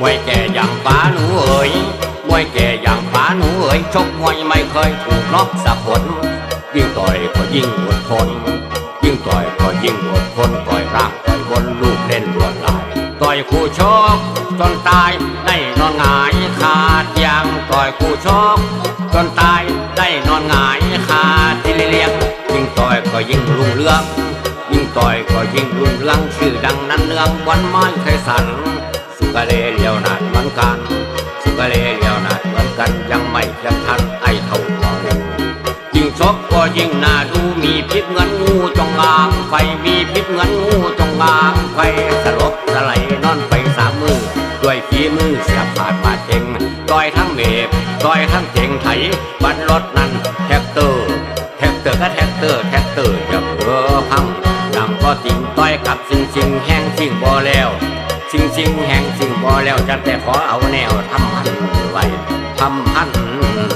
มวยแก่อย่างป้าหนูเอ๋ยมวยแก่อย่างป้าหนูเอ๋ยชกมวยไม่เคยถูกน็อกสักคนยิ่งต่อยก็ยิ่งอดทน ยิ่งต่อยก็ยิ่งอดทนต่อยร่างต่อยบนลูกเล่นลวดลาย ต่อยคู่ชกจนตายได้นอนหงายขาดยางต่อยคู่ชกจนตายได้นอนหงายขาดที่เลี้ยงยิ่งต่อยก็ยิ่งรุ่งเรือง ยิ่งต่อยก็ยิ่งรุ่งเรืองชื่อดังนั้นเนืองวันไม้เคยสั่น กะเลเลียวนาดเหมือนกันสุกะเลเลียวนาดเหมือนกันยังไม่เทียมทันไอ้เท่าเขายิ่งชกก็ยิ่งน่าดูมีพิษเงินงูจงอางไฟมีพิษเงินงูจงอางไฟสลบสไลนอนไปสามมือด้วยฝีมือเสียบขาดบาดเจงต่อยทั้งเมบต่อยทั้งเจงไถบันรถนั้นแท็กเตอร์แท็กเตอร์ก็แท็กเตอร์แท็กเตอร์จะเผลอพังดังก็ติงต้อยกับสิงสิงแห้งสิงบ่แล้ว สิงสิงแห่งสิงพอแล้วจันแต่ขอเอาแนวทำพันไว้ทำพันไว้